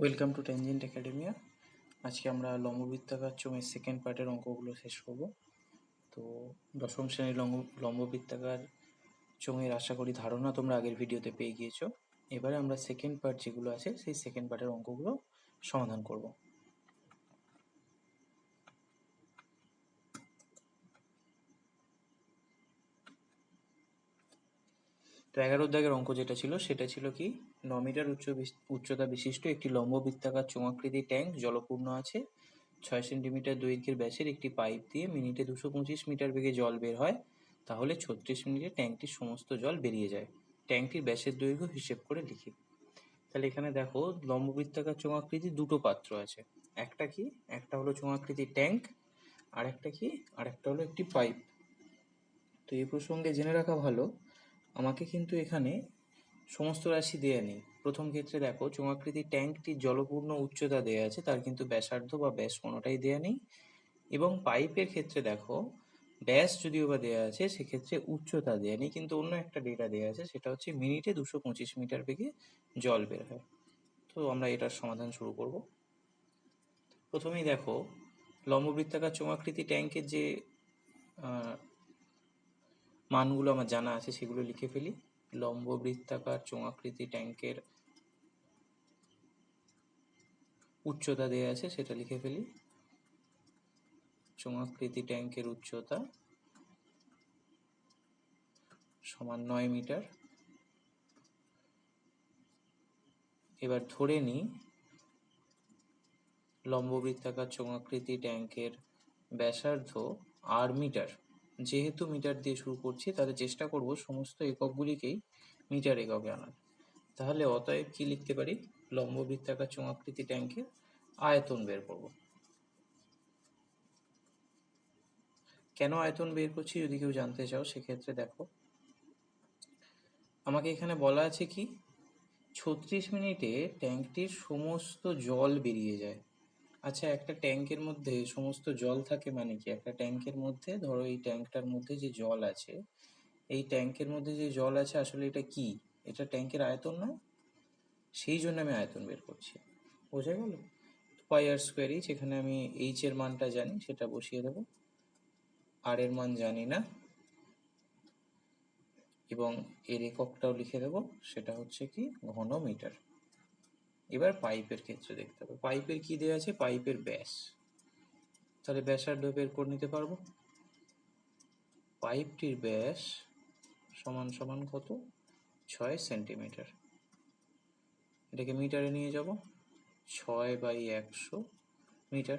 Welcome to tangent academia আজকে আমরা লম্ববৃত্তাকার চোঙের সেকেন্ড পার্টের অঙ্কগুলো শেষ করব। তো দশম শ্রেণির লম্ব লম্ববৃত্তাকার চোঙের আশা করি ধারণা তোমরা আগের ভিডিওতে পেয়ে গিয়েছো। এবারে আমরা সেকেন্ড পার্ট যেগুলো আছে, সেই সেকেন্ড পার্টের অঙ্কগুলো সমাধান করব। তো এগারো দাগের অঙ্ক যেটা ছিল, সেটা ছিল কি, ন মিটার উচ্চ উচ্চতা বিশিষ্ট একটি লম্ব বৃত্তাকার চোঙাকৃতি ট্যাঙ্ক জলপূর্ণ আছে। ছয় সেন্টিমিটার দৈর্ঘ্যের ব্যাসের একটি পাইপ দিয়ে মিনিটে দুশো পঁচিশ মিটার বেগে জল বের হয়। তাহলে ছত্রিশ মিনিটে ট্যাঙ্কটির সমস্ত জল বেরিয়ে যায়। ট্যাঙ্কটির ব্যাসের দৈর্ঘ্য হিসেব করে লিখি। তাহলে এখানে দেখো, লম্ব বৃত্তাকার চোঙাকৃতি দুটো পাত্র আছে। একটা কি, একটা হলো চোঙাকৃতি ট্যাঙ্ক আর একটা কি আর একটা হলো একটি পাইপ। তো এই প্রসঙ্গে জেনে রাখা ভালো আমাকে কিন্তু এখানে সমস্ত রাশি দেয়া নেই। প্রথম ক্ষেত্রে দেখো চোঙাকৃতি ট্যাঙ্কটির জলপূর্ণ উচ্চতা দেয়া আছে, তার কিন্তু ব্যাসার্ধ বা ব্যাস কোনোটাই দেয়া নেই। এবং পাইপের ক্ষেত্রে দেখো, ব্যাস যদিও বা দেওয়া আছে, সেক্ষেত্রে উচ্চতা দেয়া নেই, কিন্তু অন্য একটা ডেটা দেওয়া আছে, সেটা হচ্ছে মিনিটে দুশো পঁচিশ মিটার বেগে জল বের হয়। তো আমরা এটার সমাধান শুরু করব। প্রথমেই দেখো, লম্ববৃত্তাকার চোঙাকৃতি ট্যাঙ্কের যে মানগুলো আমার জানা আছে, সেগুলো লিখে ফেলি। লম্ব বৃত্তাকার চোঙাকৃতি ট্যাঙ্কের উচ্চতা দেয়া আছে, সেটা লিখে ফেলি। চোঙাকৃতি ট্যাঙ্কের উচ্চতা সমান নয় মিটার। এবার ধরে নিই লম্ব বৃত্তাকার চোঙাকৃতি ট্যাঙ্কের ব্যাসার্ধ আর মিটার। যেহেতু মিটার দিয়ে শুরু করছি, তাহলে চেষ্টা করব সমস্ত এককগুলিকেই মিটার এককে আনার। তাহলে অতএব কি লিখতে পারি? লম্ব বৃত্তাকার চোঙাকৃতি ট্যাঙ্কের আয়তন বের করব। কেন আয়তন বের করছি যদি কেউ জানতে চাও, সেক্ষেত্রে দেখো। আমাকে এখানে বলা আছে কি? ছত্রিশ মিনিটে ট্যাঙ্কটির সমস্ত জল বেরিয়ে যায়। আচ্ছা একটা ট্যাঙ্কের মধ্যে সমস্ত জল থাকে মানে কি? একটা ট্যাঙ্কের মধ্যে, ধরো এই ট্যাঙ্কটার মধ্যে যে জল আছে, এই ট্যাঙ্কের মধ্যে যে জল আছে, আসলে এটা কি? এটা ট্যাঙ্কের আয়তন নয় সেই জন্য আমি আয়তন বের করছি। বোঝা গেল? পাই আর স্কোয়ার এইচ, এখানে আমি এইচ এর মানটা জানি, সেটা বসিয়ে দেবো। আর এর মান জানি না। এবং এর এককটাও লিখে দেবো, সেটা হচ্ছে কি? ঘন মিটার এবার পাইপের ক্ষেত্রে দেখতে হবে। পাইপের কি দেওয়া আছে? পাইপের ব্যাস। তাহলে ব্যাসার্ধ বের করে নিতে পারব? পাইপটির ব্যাস সমান সমান কত? ছয় সেন্টিমিটার। এটাকে মিটারে নিয়ে যাব। ছয় বাই একশো মিটার।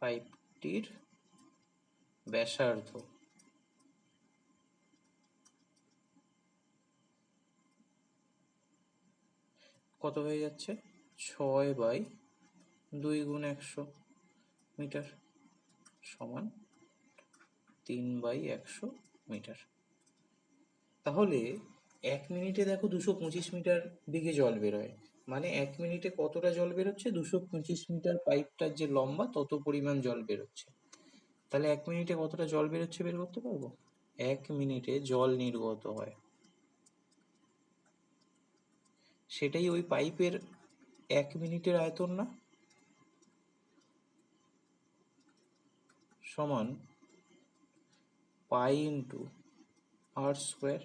পাইপটির ব্যাসার্ধ। কত হয়ে যাচ্ছে? ছয় বাই দুই গুণ একশো মিটার সমান তিন বাই একশো মিটার। তাহলে এক মিনিটে দেখো দুশো পঁচিশ মিটার বেগে জল বেরোয়। মানে এক মিনিটে কতটা জল বেরোচ্ছে? দুশো পঁচিশ মিটার পাইপটার যে লম্বা, তত পরিমাণ জল বেরোচ্ছে। তাহলে এক মিনিটে কতটা জল বেরোচ্ছে বের করতে পারব? এক মিনিটে জল নির্গত হয়। সেটাই ওই পাইপের এক মিনিটের আয়তন না? সমান pi into r square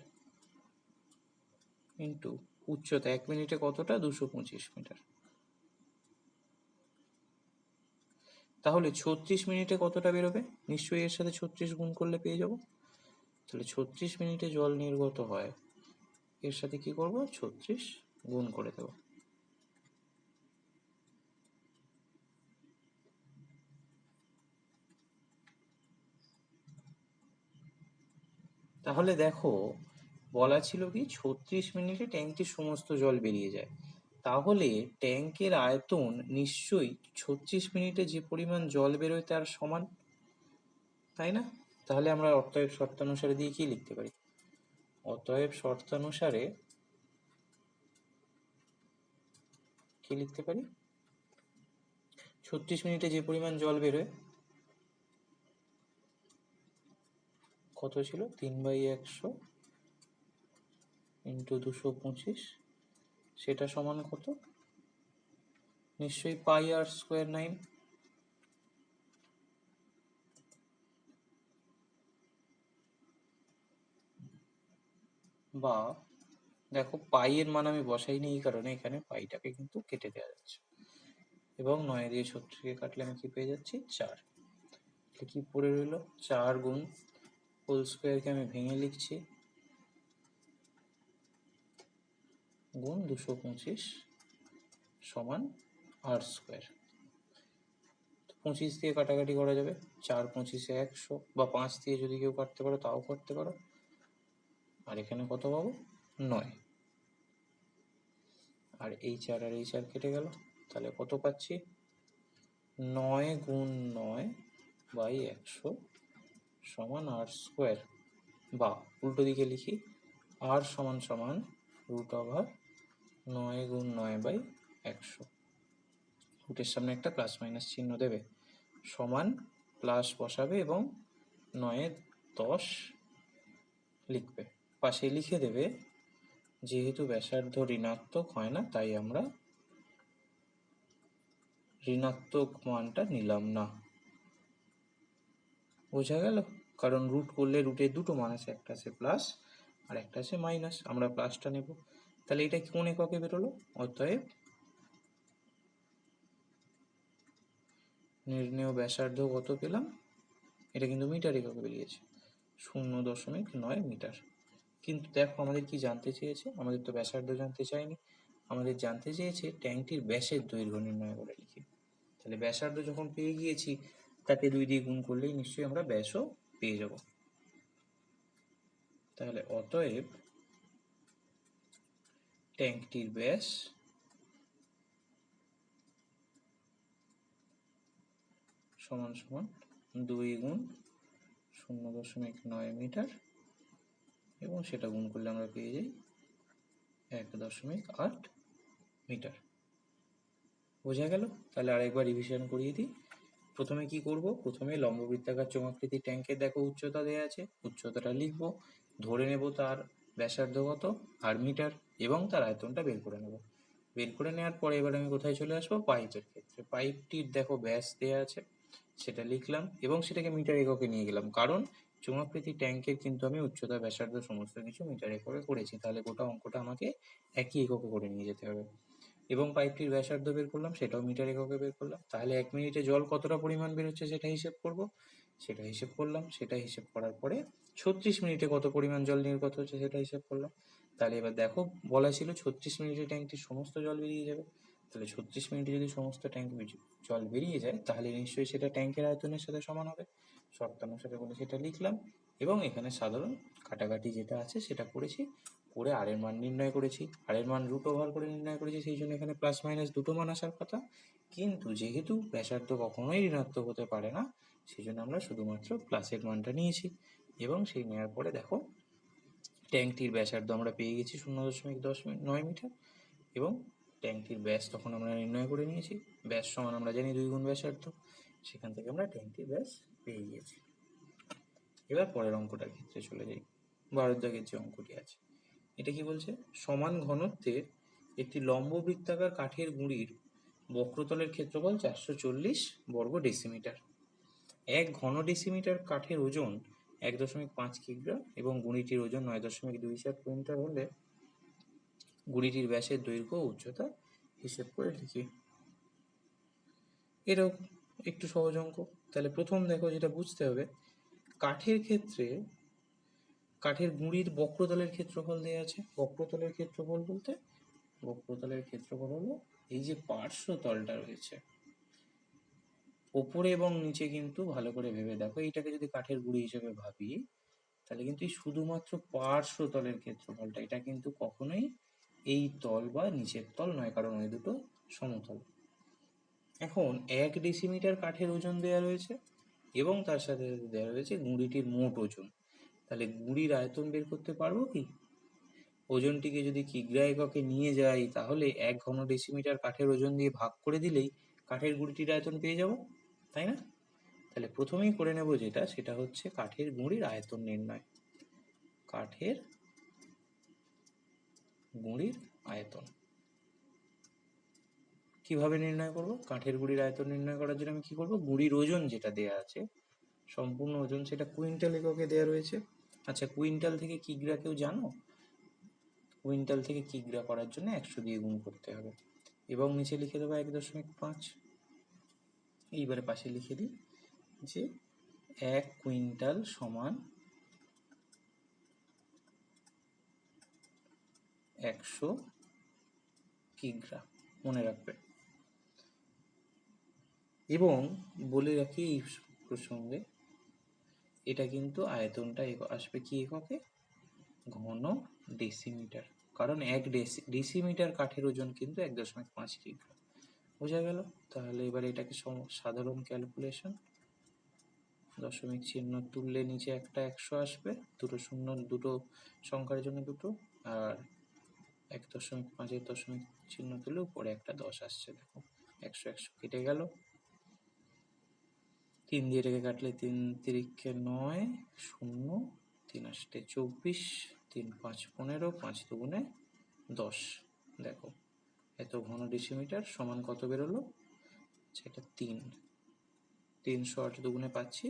into উচ্চতা এক মিনিটে কতটা? দুশো পঁচিশ মিটার। তাহলে ছত্রিশ মিনিটে কতটা বেরোবে? নিশ্চয়ই এর সাথে ছত্রিশ গুণ করলে পেয়ে যাব। তাহলে ছত্রিশ মিনিটে জল নির্গত হয়, এর সাথে কি করব? ছত্রিশ গুণ করে দেব। তাহলে দেখো, বলা ছিল কি, ছত্রিশ মিনিটে ট্যাঙ্কটির সমস্ত জল বেরিয়ে যায়। তাহলে ট্যাঙ্কের আয়তন নিশ্চয়ই ছত্রিশ মিনিটে যে পরিমাণ জল বেরোয় তার সমান, তাই না? তাহলে আমরা অতএব শর্তানুসারে দিয়ে কি লিখতে পারি? অতএব শর্তানুসারে কি লিখতে পারি? ছত্রিশ মিনিটে যে পরিমাণ জল বেরোয়, কত ছিল? তিন বাই একশো ইন্টু দুশো পঁচিশ, সেটা সমান কত? নিশ্চয়ই পাই আর স্কোয়ার নাইন। বা দেখো পাই এর মান আমি বসাইনি এই কারণে এখানে পাইটাকে কিন্তু কেটে দেওয়া যাচ্ছে। এবং নয় দিয়ে ছত্রিশকে কাটলে আমি কি পেয়ে যাচ্ছি? চার। তাহলে কি পড়ে রইল? চার গুণ হোল স্কোয়ারকে আমি ভেঙে লিখছি। গুণ দুশো পঁচিশ সমান আর স্কোয়ার পঁচিশ দিয়ে কাটাকাটি করা যাবে। চার পঁচিশে একশো বা পাঁচ দিয়ে যদি কেউ কাটতে পারো, তাও করতে পারো। আর এখানে কত পাবো? নয়। আর এই চার আর এই চার কেটে গেল। তাহলে কত পাচ্ছি? নয় গুণ নয় বাই একশো সমান আর স্কোয়ার বা উল্টো দিকে লিখি আর সমান সমান রুট ওভার নয় গুণ নয় বাই একশো। রুটের সামনে একটা প্লাস মাইনাস চিহ্ন দেবে। সমান প্লাস বসাবে এবং নয়ে দশ লিখবে। পাশে লিখে দেবে যেহেতু ব্যাসার্ধ ঋণাত্মক হয় না, তাই আমরা ঋণাত্মক মানটা নিলাম না। বোঝা গেল? কারণ রুট করলে রুটের দুটো মান আছে, একটা আছে প্লাস আর একটা আছে মাইনাস আমরা প্লাসটা নেব। তাহলে এটা কোন এককে বেরোলো? অতএব নির্ণেয় ব্যাসার্ধ কত পেলাম? এটা কিন্তু মিটার এককে বেরিয়েছে, শূন্য দশমিক নয় মিটার। কিন্তু দেখো আমাদের কি জানতে চেয়েছে? আমাদের তো ব্যাসার্ধ জানতে চায়নি। আমাদের জানতে চেয়েছে ট্যাঙ্কটির ব্যাসের দৈর্ঘ্য নির্ণয় করে লিখি। তাহলে ব্যাসার্ধ যখন পেয়ে গিয়েছি, তাকে দুই দিয়ে গুণ করলেই নিশ্চয়ই আমরা ব্যাসও পেয়ে যাব। তাহলে অতএব ট্যাঙ্কটির ব্যাস সমান সমান দুই গুণ শূন্য দশমিক নয় মিটার এবং সেটা গুণ করলে আমরা পেয়ে যাই এক দশমিক আট মিটার। বোঝা গেল? তাহলে আরেকবার রিভিশন করিয়ে দিই। প্রথমে কি করব? প্রথমে লম্ববৃত্তাকার চোঙাকৃতি ট্যাঙ্কের দেখো উচ্চতা দেওয়া আছে। উচ্চতাটা লিখব, ধরে নেব তার ব্যাসার্ধ কত? আর মিটার এবং তার আয়তনটা বের করে নেব। বের করে নেওয়ার পরে এবার আমি কোথায় চলে আসব? পাইপের ক্ষেত্রে। পাইপটির দেখো ব্যাস দেওয়া আছে, সেটা লিখলাম এবং সেটাকে মিটার এককে নিয়ে গেলাম। কারণ চুঙাকৃতি ট্যাঙ্কের কিন্তু আমি উচ্চতা ব্যাসার্ধ সমস্ত কিছু মিটার এককে করেছি। তাহলে গোটা অঙ্কটা আমাকে একই এককে করে নিয়ে যেতে হবে। এবং পাইপটির ব্যাসার্ধ বের করলাম, সেটাও মিটার এককে বের করলাম। তাহলে এক মিনিটে জল কতটা পরিমাণ বেরোচ্ছে সেটা হিসেব করব। সেটা হিসেব করলাম, সেটা হিসেব করার পরে ছত্রিশ মিনিটে কত পরিমাণ জল নির্গত হচ্ছে সেটা হিসেব করলাম। তাহলে এবার দেখো, বলা ছিল ছত্রিশ মিনিটে ট্যাঙ্কটির সমস্ত জল বেরিয়ে যাবে। তাহলে ছত্রিশ মিনিটে যদি সমস্ত ট্যাঙ্ক জল বেরিয়ে যায়, তাহলে নিশ্চয়ই সেটা ট্যাঙ্কের আয়তনের সাথে সমান হবে। শর্তানুসারে বলে সেটা লিখলাম। এবং এখানে সাধারণ কাটাকাটি যেটা আছে সেটা করেছি, করে আর এর মান নির্ণয় করেছি। আর এর মান রুট ওভার করে নির্ণয় করেছি, সেই জন্য এখানে প্লাস মাইনাস দুটো মান আসার কথা। কিন্তু যেহেতু ব্যাসার্ধ কখনোই ঋণাত্মক হতে পারে না, সেই জন্য আমরা শুধুমাত্র প্লাসের মানটা নিয়েছি। এবং সেই নেওয়ার পরে দেখো ট্যাঙ্কটির ব্যাসার্ধ আমরা পেয়ে গেছি শূন্য দশমিক দশ নয় মিটার। এবং ট্যাঙ্কটির ব্যাস তখন আমরা নির্ণয় করে নিয়েছি। ব্যাস সমান আমরা জানি দুই গুণ ব্যাসার্ধ। সেখান থেকে আমরা ট্যাঙ্কটির ব্যাস পেয়ে গিয়েছি। এবার পরের অঙ্কটার ক্ষেত্রে চলে যাই। বারোর দাগের যে অঙ্কটি আছে, এটা কি বলছে? সমান ঘনত্বের একটি লম্ব বৃত্তাকার কাঠের গুঁড়ির বক্রতলের ক্ষেত্রফল চারশো চল্লিশ বর্গ ডেসিমিটার। এক ঘন ডেসিমিটার কাঠের ওজন এক দশমিক পাঁচ কিগ্রা এবং গুঁড়িটির ওজন নয় দশমিক দুই চার কুইন্টাল হলে গুঁড়িটির ব্যাসের দৈর্ঘ্য উচ্চতা হিসেব করে লিখি। এরকম একটু সহজ অঙ্ক। তাহলে প্রথম দেখো যেটা বুঝতে হবে, কাঠের ক্ষেত্রে, কাঠের গুঁড়ির বক্রতলের ক্ষেত্রফল দেওয়া আছে। বক্রতলের ক্ষেত্রফল বলতে, বক্রতলের ক্ষেত্রফল হলো এই যে পার্শ্বতলটা রয়েছে। ওপরে এবং নিচে কিন্তু ভালো করে ভেবে দেখো, এইটাকে যদি কাঠের গুঁড়ি হিসেবে ভাবি, তাহলে কিন্তু এই শুধুমাত্র পার্শ্বতলের ক্ষেত্রফলটা, এটা কিন্তু কখনোই এই তল বা নিচের তল নয়, কারণ ওই দুটো সমতল। এখন এক ডেসিমিটার কাঠের ওজন দেওয়া রয়েছে এবং তার সাথে সাথে দেওয়া রয়েছে গুঁড়িটির মোট ওজন। তাহলে গুঁড়ির আয়তন বের করতে পারব কি? ওজনটিকে যদি কিগ্রা এককে নিয়ে যাই, তাহলে এক ঘন ডেসিমিটার কাঠের ওজন দিয়ে ভাগ করে দিলেই কাঠের গুঁড়িটির আয়তন পেয়ে যাব, তাই না? তাহলে প্রথমেই করে নেব যেটা, সেটা হচ্ছে কাঠের গুঁড়ির আয়তন নির্ণয়। কাঠের গুঁড়ির আয়তন। কীভাবে নির্ণয় করব? কাঠের গুঁড়ির আয়তন নির্ণয় করার জন্য আমি কি করব? গুঁড়ির ওজন যেটা দেয়া আছে, সম্পূর্ণ ওজন সেটা কুইন্টাল এককে দেওয়া রয়েছে। আচ্ছা কুইন্টাল থেকে কিগ্রা কেউ জানো? কুইন্টাল থেকে কিগ্রা করার জন্য একশো দিয়ে গুণ করতে হবে। এবং নিচে লিখে দেবো এক দশমিক পাঁচ। এইবারে পাশে লিখে দিই যে এক কুইন্টাল সমান একশো কিগ্রা। মনে রাখবে। এবং বলে রাখি এই প্রসঙ্গে, এটা কিন্তু আয়তনটা আসবে কি এককে? ঘন ডেসিমিটার কারণ এক ডেসি ডেসিমিটার কাঠের ওজন কিন্তু এক দশমিক পাঁচ কিগ্রা। বোঝা গেল? তাহলে এবার এটাকে সাধারণ ক্যালকুলেশন দশমিক চিহ্ন তুললে নিচে একটা একশো আসবে, দুটো শূন্য, দুটো সংখ্যার জন্য দুটো, আর এক দশমিক পাঁচের দশমিক চিহ্ন তুলে উপরে একটা দশ আসছে, দেখো। একশো একশো কেটে গেল। তিন দিয়ে রেখে কাটলে তিন তিরিখে নয়, শূন্য, তিন আষ্টে চব্বিশ, তিন পাঁচ পনেরো, পাঁচ দুগুণে দশ। দেখো, এত ঘন ডেসিমিটার সমান কত বেরোলো? সেটা তিন। তিনশো আট দুগুণে পাচ্ছি,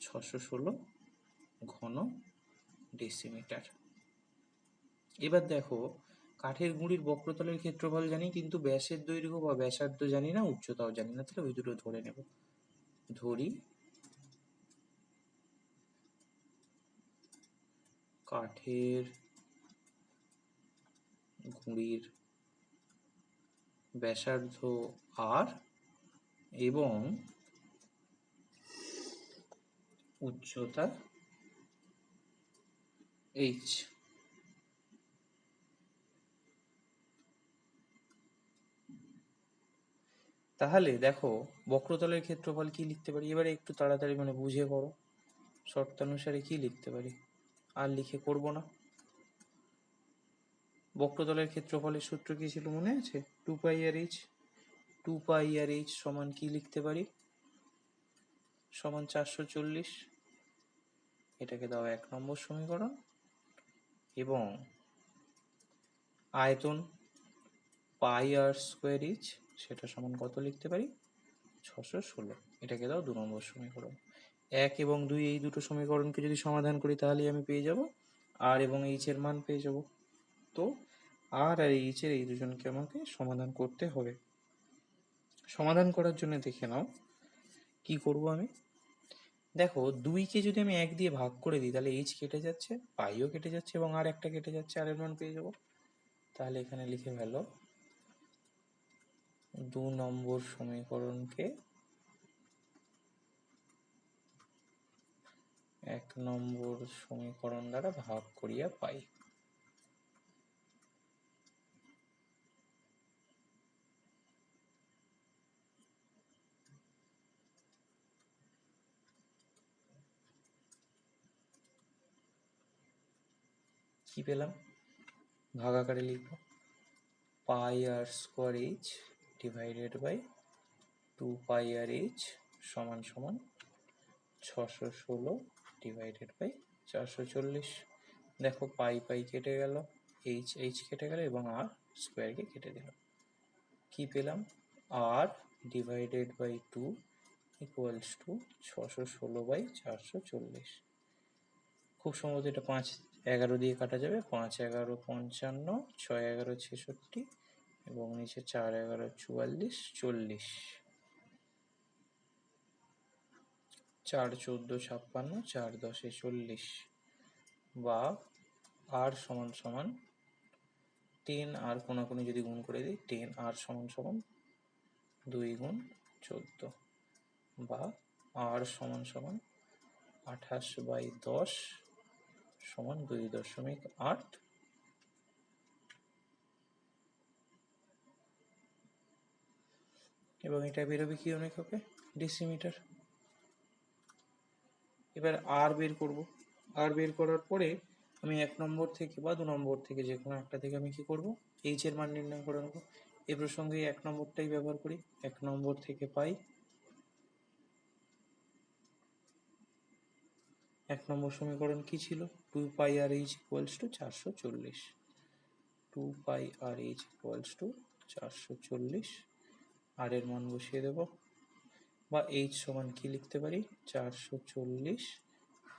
ছশো ষোলো ঘন ডেসিমিটার এবার দেখো, কাঠের গুঁড়ির বক্রতলের ক্ষেত্রফল জানি, কিন্তু ব্যাসের দৈর্ঘ্য বা ব্যাসার্ধ জানি না, উচ্চতাও জানি না, তাহলে ওই দুটো ধরে নেব। ধরি। কাঠের গুঁড়ির ব্যাসার্ধ আর এবং উচ্চতা এইচ তাহলে দেখো, বক্রতলের ক্ষেত্রফল কি লিখতে পারি? এবারে একটু তাড়াতাড়ি মানে বুঝে করো শর্তানুসারে কি লিখতে পারি? আর লিখে করব না। বক্রতলের ক্ষেত্রফলের সূত্র কি ছিল মনে আছে? Two pi r h. Two pi r h সমান কি লিখতে পারি? সমান চারশো চল্লিশ। এটাকে দাও এক নম্বর সমীকরণ। এবং আয়তন পাই আর স্কোয়ার ইচ সেটা সমান কত লিখতে পারি? ছশো ষোলো। এটাকে দাও দু নম্বর সমীকরণ। এক এবং দুই এই দুটো সমীকরণকে যদি সমাধান করি তাহলেই আমি পেয়ে যাব আর এবং এইচ এর মান পেয়ে যাব। তো আর আর এইচ এর এই দুজনকে আমাকে সমাধান করতে হবে। সমাধান করার জন্য দেখে নাও কি করব আমি। দেখো, দুইকে যদি আমি এক দিয়ে ভাগ করে দিই, তাহলে এইচ কেটে যাচ্ছে, পাইও কেটে যাচ্ছে এবং আর একটা কেটে যাচ্ছে, আর এর মান পেয়ে যাব। তাহলে এখানে লিখে ফেলো দু নম্বর সমীকরণকে এক নম্বর সমীকরণ দ্বারা ভাগ করিয়া পাই। কি পেলাম? ভাগ আকারে লিখব। Pi r square h divided by two pi r h সমান সমান ছশো ষোলো ডিভাইডেড বাই চারশো চল্লিশ। দেখো পাই পাই কেটে গেল এইচ এইচ কেটে গেল এবং আর স্কোয়ারকে কেটে দিল। কি পেলাম? R divided by two equals two ছশো ষোলো বাই চারশো চল্লিশ। খুব সম্ভবত এটা পাঁচ এগারো দিয়ে কাটা যাবে, পাঁচ এগারো পঞ্চান্ন, ছয় এগারো ছেষট্টি এবং নিচে চার, এগারো, চুয়াল্লিশ, চল্লিশ। চার, চোদ্দ, ছাপ্পান্ন, চার, দশে চল্লিশ। বা আর সমান সমান টেন আর কোনাকুনি যদি গুণ করে দিই টেন আর সমান সমান দুই গুণ চোদ্দ। বা আর সমান সমান আঠাশ বাই দশ সমান দুই দশমিক আট এবং এটা বেরোবে কি অনেক হবে? ডেসিমিটার এবার আর বের করব। আর বের করার পরে আমি এক নম্বর থেকে বা দু নম্বর থেকে যে কোনো একটা থেকে আমি কি করব? এইচ এর মান নির্ণয় করে নেব। এ প্রসঙ্গে এক নম্বরটাই ব্যবহার করি। এক নম্বর থেকে পাই। এক নম্বর সমীকরণ কি ছিল? Two pi r h equals two চারশো চল্লিশ। Two pi r h equals two চারশো চল্লিশ। আর এর মান বসিয়ে দেব। বা এইচ সমান কি লিখতে পারি? চারশো চল্লিশ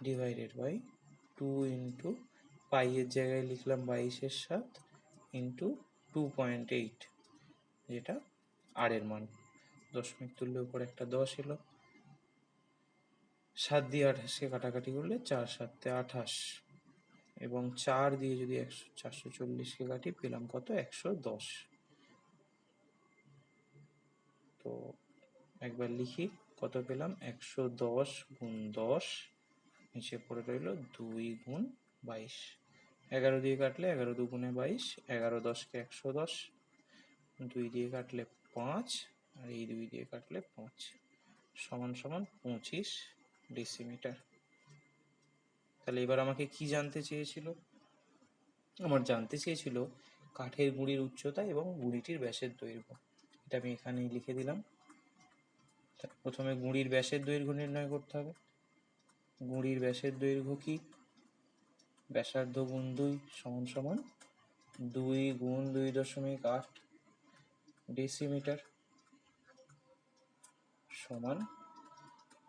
ডিভাইডেড বাই টু ইন্টু পাইয়ের জায়গায় লিখলাম বাইশের সাত ইন্টু টু পয়েন্ট এইট যেটা আর এর মান। দশমিক তুললে উপর একটা দশ এলো। সাত দিয়ে আঠাশকে কাটাকাটি করলে চার সাতে আঠাশ। এবং চার দিয়ে যদি একশো, চারশো চল্লিশকে কাটি, পেলাম কত? একশো দশ। তো একবার লিখি, কত পেলাম? একশো দশ গুণ দশ, নিচে পড়ে রইল দুই গুণ বাইশ। এগারো দিয়ে কাটলে এগারো দুগুণে বাইশ, এগারো দশকে একশো দশ, দুই দিয়ে কাটলে পাঁচ, আর এই দুই দিয়ে কাটলে পাঁচ। সমান সমান পঁচিশ ডেসিমিটার তাহলে এবার আমাকে কি জানতে চেয়েছিল? আমার জানতে চেয়েছিল কাঠের গুঁড়ির উচ্চতা এবং গুঁড়িটির ব্যাসের দৈর্ঘ্য। এটা আমি এখানেই লিখে দিলাম। প্রথমে গুঁড়ির ব্যাসের দৈর্ঘ্য নির্ণয় করতে হবে। গুঁড়ির ব্যাসের দৈর্ঘ্য কি? ব্যাসার্ধ গুণ দুই সমান সমান দুই গুণ দুই দশমিক আট ডেসিমিটার সমান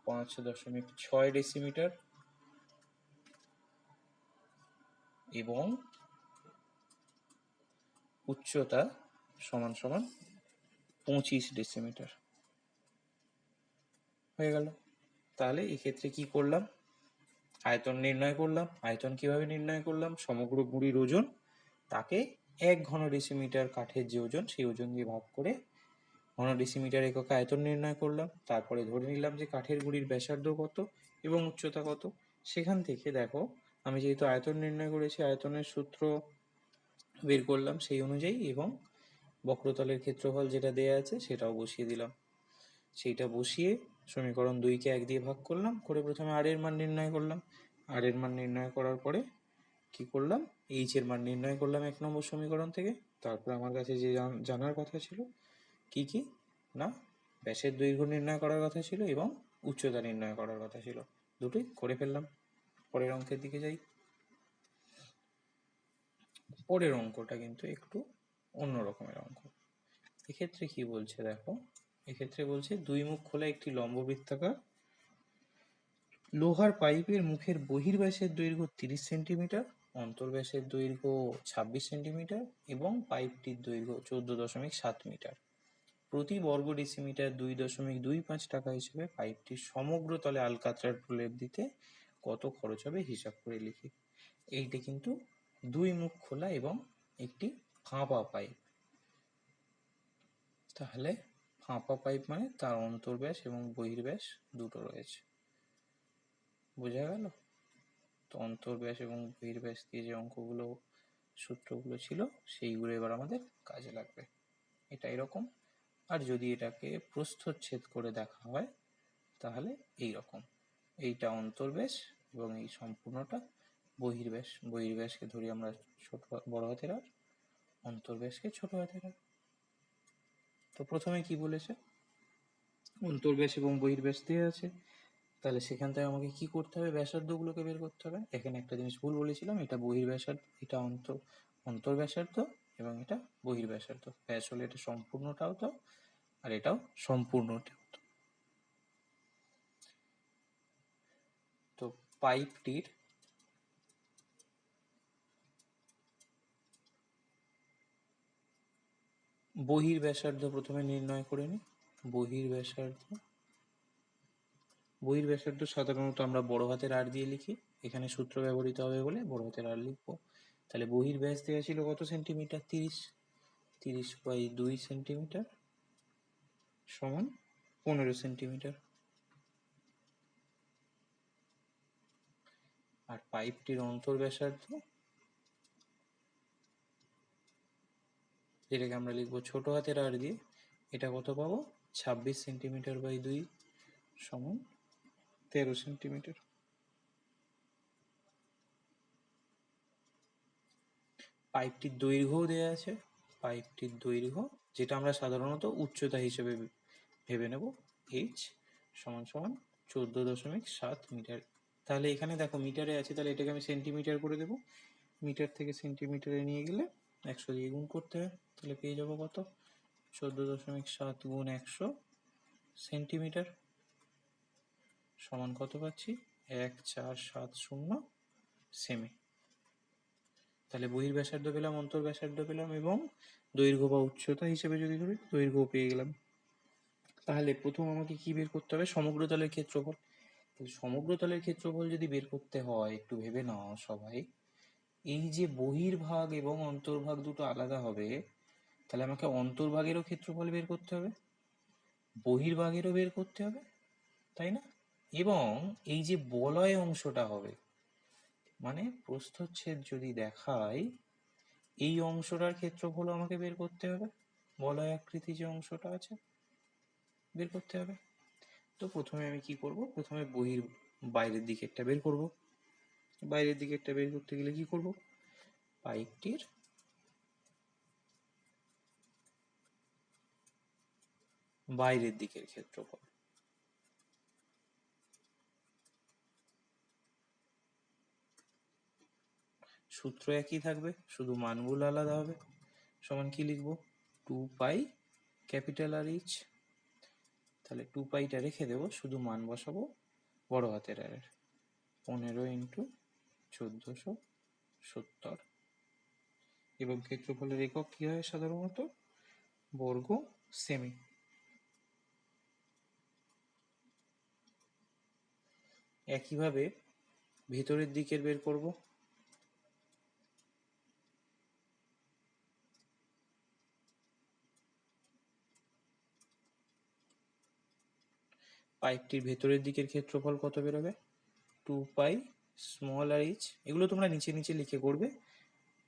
পাঁচ দশমিক ছয় ডেসিমিটার এবং উচ্চতা সমান সমান পঁচিশ ডেসিমিটার হয়ে গেল। তাহলে এক্ষেত্রে কি করলাম? আয়তন নির্ণয় করলাম। আয়তন কীভাবে নির্ণয় করলাম? সমগ্র গুঁড়ির ওজন। তাকে এক ঘন ডেসিমিটার কাঠের যে ওজন, সেই ওজন দিয়ে ভাগ করে ঘন ডেসিমিটার এককে আয়তন নির্ণয় করলাম। তারপরে ধরে নিলাম যে কাঠের গুঁড়ির ব্যাসার্ধ কত এবং উচ্চতা কত। সেখান থেকে দেখো, আমি যেহেতু আয়তন নির্ণয় করেছি, আয়তনের সূত্র বের করলাম সেই অনুযায়ী এবং বক্রতলের ক্ষেত্রফল যেটা দেয়া আছে সেটাও বসিয়ে দিলাম। সেইটা বসিয়ে সমীকরণ দুইকে এক দিয়ে ভাগ করলাম, করে প্রথমে আর এর মান নির্ণয় করলাম। আর এর মান নির্ণয় করার পরে কি করলাম? এইচ এর মান নির্ণয় করলাম এক নম্বর সমীকরণ থেকে। তারপর আমার কাছে যে জানার কথা ছিল, কি কি? না, ব্যাসের দৈর্ঘ্য নির্ণয় করার কথা ছিল এবং উচ্চতা নির্ণয় করার কথা ছিল। দুটোই করে ফেললাম। পরের অঙ্কের দিকে যাই। পরের অঙ্কটা কিন্তু একটু অন্য রকমের অঙ্ক। এক্ষেত্রে কি বলছে দেখো? এক্ষেত্রে বলছে, দুই মুখ খোলা একটি লম্ব বৃত্তাকার লোহার পাইপের মুখের বহির্ব্যাসের দৈর্ঘ্য তিরিশ সেন্টিমিটার, অন্তর্ব্যাসের দৈর্ঘ্য ছাব্বিশ সেন্টিমিটার এবং পাইপটির দৈর্ঘ্য চোদ্দ দশমিক সাত মিটার। প্রতি বর্গ ডেসিমিটার দুই দশমিক দুই পাঁচ টাকা হিসেবে পাইপটির সমগ্র তলে আলকাত্রার প্রলেপ দিতে কত খরচ হবে হিসাব করে লিখি। এইটা কিন্তু দুই মুখ খোলা এবং একটি ফাঁপা পাইপ। তাহলে ফাঁপা পাইপ মানে তার অন্তর্ব্যাস এবং বহির্ব্যাস দুটো রয়েছে। বোঝা গেল? তো অন্তর্ব্যাস এবং বহির্ব্যাস দিয়ে যে অঙ্কগুলো, সূত্রগুলো ছিল, সেইগুলো এবার আমাদের কাজে লাগবে। এটা এরকম। আর যদি এটাকে প্রস্থচ্ছেদ করে দেখা হয়, তাহলে এই রকম এইটা অন্তর্ব্যাস এবং এই সম্পূর্ণটা বহির্ব্যাস। বহির্ব্যাসকে ধরি আমরা ছোট বড় হাতের আর। অন্তর্ব্যাসকে ছোট হাতের আর তো প্রথমে কি বলেছে? অন্তর্ব্যাস এবং বহির্ব্যাস দিয়ে আছে। তাহলে সেখান থেকে আমাকে কি করতে হবে? ব্যাসার্ধগুলোকে বের করতে হবে। এখানে একটা জিনিস ভুল বলেছিলাম, এটা বহির্ব্যাসার্ধ এটা অন্ত অন্তর্ব্যাসার্ধ এবং এটা বহির্ব্যাসার্ধ ব্যাস হলে এটা সম্পূর্ণটা হতো আর এটাও সম্পূর্ণটা তো পাইপটির বহির ব্যাসার্ধ প্রথমে নির্ণয় করে নিই বহির ব্যাসার্ধ বহির ব্যাসার্ধ সাধারণত আমরা বড় হাতের আর দিয়ে লিখি। এখানে সূত্র ব্যবহৃত হবে বলে বড় হাতের আর লিখব। তাহলে বহির ব্যাস দেওয়া ছিল কত সেন্টিমিটার? তিরিশ। তিরিশ বাই দুই সেন্টিমিটার সমান পনেরো সেন্টিমিটার। আর পাইপটির অন্তর ব্যাসার্ধ যেটাকে আমরা লিখব ছোট হাতের আর দিয়ে। এটা কত পাবো? ছাব্বিশ সেন্টিমিটার বাই দুই সমান তেরো সেন্টিমিটার। পাইপটির দৈর্ঘ্যও দেওয়া আছে। পাইপটির দৈর্ঘ্য, যেটা আমরা সাধারণত উচ্চতা হিসেবে ভেবে নেব এইচ সমান সমান চোদ্দ দশমিক সাত মিটার। তাহলে এখানে দেখো মিটারে আছে, তাহলে এটাকে আমি সেন্টিমিটার করে দেবো। মিটার থেকে সেন্টিমিটারে নিয়ে গেলে একশো দিয়ে গুণ করতে হয়। তাহলে পেয়ে যাব কত? চোদ্দ দশমিক সাত গুণ একশো সেন্টিমিটার। সমান কত পাচ্ছি? এক, চার, সাত, শূন্য সেমি। তাহলে বহির ব্যাসার্ধ পেলাম অন্তর ব্যাসার্ধ পেলাম এবং দৈর্ঘ্য বা উচ্চতা হিসেবে যদি ধরি, দৈর্ঘ্য পেয়ে গেলাম। তাহলে প্রথম আমাকে কি বের করতে হবে? সমগ্র তলের ক্ষেত্রফল। সমগ্র তলের ক্ষেত্রফল যদি বের করতে হয়, একটু ভেবে নাও সবাই। এই যে বহির্ভাগ এবং অন্তর্ভাগ দুটো আলাদা হবে তাহলে আমাকে অন্তর্ভাগেরও ক্ষেত্রফল বের করতে হবে, বহির্ভাগেরও বের করতে হবে, তাই না? এবং এই যে বলয় অংশটা হবে মানে প্রস্থচ্ছেদ যদি দেখায় এই অংশটার ক্ষেত্রফল আমাকে বের করতে হবে, বলয় আকৃতি যে অংশটা আছে, বের করতে হবে। তো প্রথমে আমি কি করব? প্রথমে বহির, বাইরের দিকেরটা বের করব। বাইরের দিকেরটা বের করতে গেলে কি করব? পাইপটির বাইরের দিকের ক্ষেত্রফল। সূত্র একই থাকবে, শুধু মানগুলো আলাদা হবে। সমান কি লিখব? Two pi capital r h তাহলে টু পাইটা রেখে দেবো, শুধু মান বসাবো, বড় হাতের আর পনেরো ইন্টু চোদ্দোশো সত্তর। এবং ক্ষেত্রফলের একক কি হয় সাধারণত? বর্গ সেমি একইভাবে ভেতরের দিকের বের করব। পাইপটির ভেতরের দিকের ক্ষেত্রফল কত বেরোবে? Two pi small r h এগুলো তোমরা নিচে নিচে লিখে করবে।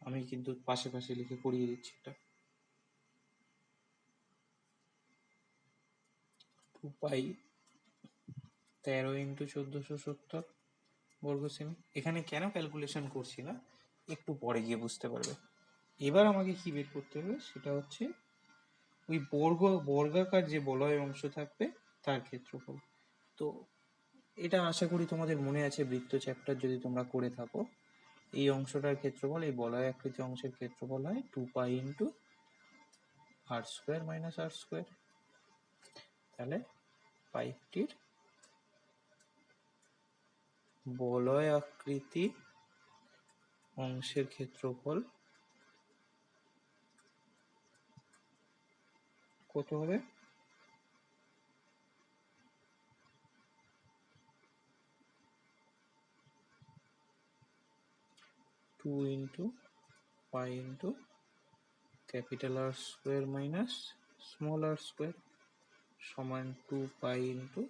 আমি কিন্তু পাশে পাশে লিখে করিয়ে দিচ্ছি এটা। টু পাই তেরো ইন্টু চোদ্দোশো সত্তর বর্গ সেমি। এখানে কেন ক্যালকুলেশন করছি না? একটু পরে গিয়ে বুঝতে পারবে। এবার আমাকে কি বের করতে হবে? সেটা হচ্ছে ওই বর্গ, বর্গাকার যে বলয় অংশ থাকবে, তার ক্ষেত্রফল। তো এটা আশা করি তোমাদের মনে আছে বৃত্ত চ্যাপ্টার যদি তোমরা করে থাকো। এই অংশটার ক্ষেত্রফল, এই বলয় আকৃতি অংশের ক্ষেত্রফল হয় two pi into r square minus r square তাহলে পাইপটির বলয় আকৃতি অংশের ক্ষেত্রফল কত হবে? Two into pi into capital r square minus small r square সমান টু পাই ইন্টু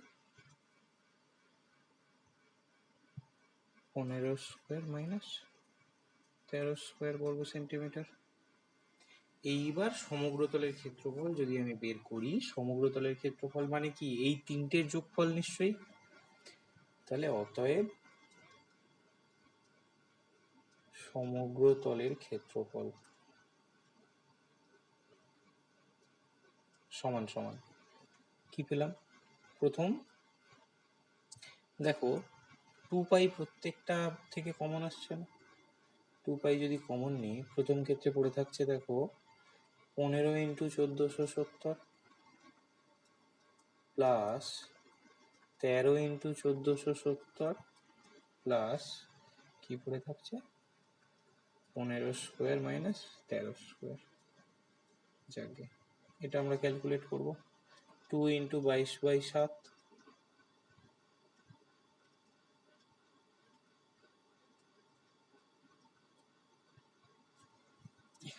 পনেরো স্কোয়ার মাইনাস তেরো স্কোয়ার বর্গ সেন্টিমিটার এইবার সমগ্রতলের ক্ষেত্রফল যদি আমি বের করি, সমগ্রতলের ক্ষেত্রফল মানে কি? এই তিনটের যোগফল নিশ্চয়ই। তাহলে অতএব সমগ্রতলের ক্ষেত্রফল সমান সমান। কি পেলাম? প্রথম, দেখো টু পাই প্রত্যেকটা থেকে কমন আসছে না। টু পাই যদি কমন নিই, প্রথম ক্ষেত্রে পড়ে থাকছে দেখো, পনেরো ইন্টু চোদ্দোশো সত্তর প্লাস তেরো ইন্টু চোদ্দোশো সত্তর প্লাস কি পড়ে থাকছে? পনেরো স্কোয়ার মাইনাস তেরো স্কোয়ার যাকে এটা আমরা ক্যালকুলেট করব। টু ইন্টু বাইশ বাই সাত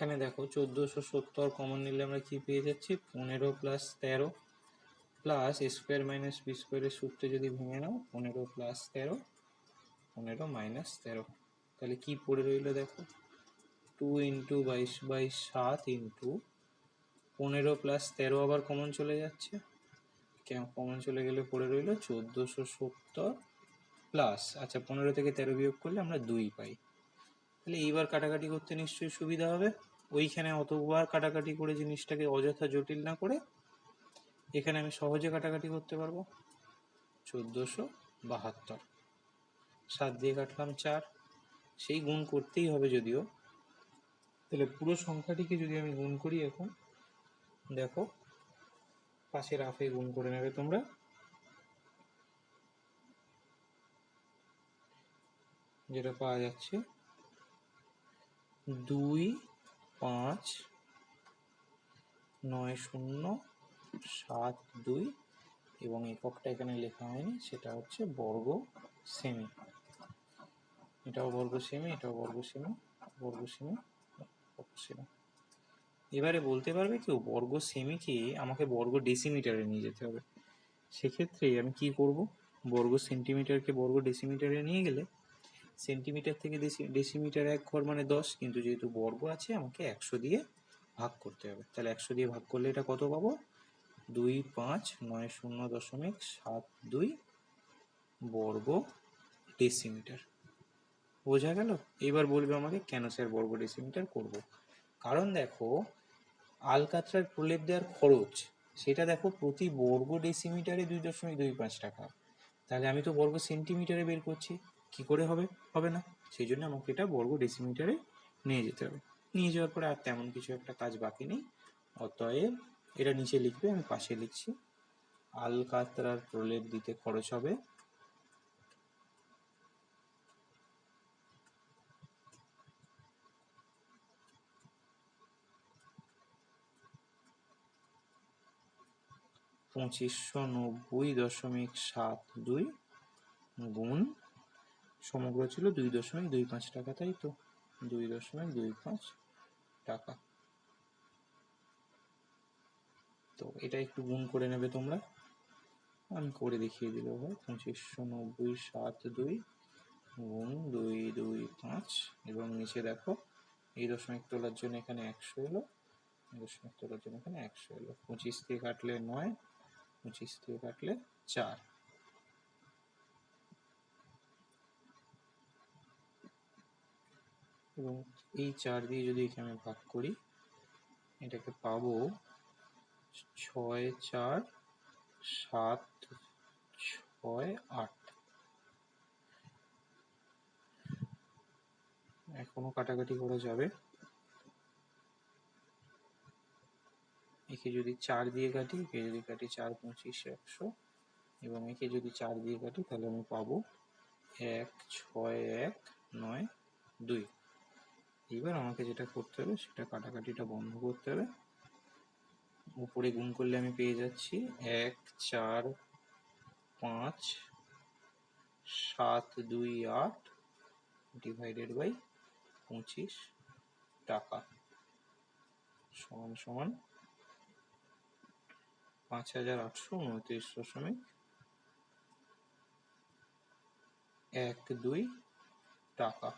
এখানে দেখো চোদ্দোশো সত্তর কমন নিলে আমরা কি পেয়ে যাচ্ছি? পনেরো প্লাস তেরো প্লাস স্কোয়ার মাইনাস বি স্কোয়ারের সূত্রে যদি ভেঙে নাও, পনেরো প্লাস তেরো, পনেরো মাইনাস তেরো। তাহলে কি পড়ে রইল দেখো? টু ইন্টু বাইশ বাই সাত ইন্টু পনেরো প্লাস তেরো আবার কমন চলে যাচ্ছে। কেন কমন চলে গেলে পড়ে রইল? চোদ্দোশো সত্তর প্লাস আচ্ছা পনেরো থেকে তেরো বিয়োগ করলে আমরা দুই পাই। তাহলে এইবার কাটাকাটি করতে নিশ্চয়ই সুবিধা হবে। ওইখানে অতবার কাটাকাটি করে জিনিসটাকে অযথা জটিল না করে এখানে আমি সহজে কাটাকাটি করতে পারব। চোদ্দোশো বাহাত্তর। সাত দিয়ে কাটলাম চার। সেই গুণ করতেই হবে যদিও। তাহলে পুরো সংখ্যাটিকে যদি আমি গুণ করি এখন, দেখো, পাশে রাফে গুণ করে নেবে তোমরা। যেটা পাওয়া যাচ্ছে, দুই পাঁচ, নয় শূন্য, সাত দুই এবং এককটা এখানে লেখা হয়নি, সেটা হচ্ছে বর্গ সেমি। এটাও বর্গ সেমি, এটাও বর্গ সেমি বর্গ সেমি সেমি। এবারে বলতে পারবে কেউ, বর্গ সেমিকে আমাকে বর্গ ডেসিমিটারে নিয়ে যেতে হবে। সেক্ষেত্রে আমি কি করব? বর্গ সেন্টিমিটারকে বর্গ ডেসিমিটারে নিয়ে গেলে সেন্টিমিটার থেকে ডেসি- ডেসিমিটার এক ঘর মানে দশ, কিন্তু যেহেতু বর্গ আছে, আমাকে একশো দিয়ে ভাগ করতে হবে। তাহলে একশো দিয়ে ভাগ করলে এটা কত পাবো? দুই পাঁচ নয় শূন্য দশমিক সাত দুই বর্গ ডেসিমিটার। বোঝা গেল? এবার বলবে আমাকে কেন স্যার বর্গ ডেসিমিটার করব? কারণ দেখো, আলকাতরার প্রলেপ দেওয়ার খরচ, সেটা দেখো প্রতি বর্গ ডেসিমিটারে দুই দশমিক দুই পাঁচ টাকা। তাহলে আমি তো বর্গ সেন্টিমিটারে বের করছি। কি করে হবে? হবে না। সেই জন্য আমাকে এটা বর্গ ডেসিমিটারে নিয়ে যেতে হবে। নিয়ে যাওয়ার পরে আর তেমন কিছু একটা কাজ বাকি নেই। অতএব এটা নিচে লিখবে, আমি পাশে লিখছি। আলকাতরার প্রলেপ দিতে খরচ হবে। পঁচিশশো নব্বই দশমিক সাত দুই গুণ সমগ্র ছিল দুই দশমিক দুই পাঁচ টাকা, তাই তো? দুই দশমিক দুই পাঁচ টাকা। তো এটা একটু গুণ করে নেবে তোমরা। আমি করে দেখিয়ে দিলেও হয় পঁচিশশো নব্বই সাত দুই গুণ দুই দুই পাঁচ। এবং নিচে দেখো, এই দশমিক তোলার জন্য এখানে একশো এলো। দশমিক তোলার জন্য এখানে একশো এলো। পঁচিশ থেকে কাটলে নয়, পঁচিশ থেকে কাটলে চার। এবং এই চার দিয়ে যদি একে আমি ভাগ করি, এটাকে পাবো ছয় চার সাত ছয় আট। এখনও কাটাকাটি করা যাবে। একে যদি চার দিয়ে কাটি, একে যদি কাটি চার পঁচিশ একশো এবং একে যদি চার দিয়ে কাটি, তাহলে আমি পাবো এক, ছয়, এক, নয়, দুই। এবার আমাকে যেটা করতে হবে, সেটা কাটাকাটিটা বন্ধ করতে হবে। উপরে গুণ করলে আমি পেয়ে যাচ্ছি এক, চার, পাঁচ, সাত, দুই, আট ডিভাইডেড বাই পঁচিশ টাকা। সমান সমান পাঁচ হাজার আটশো উনত্রিশ দশমিক এক, দুই টাকা।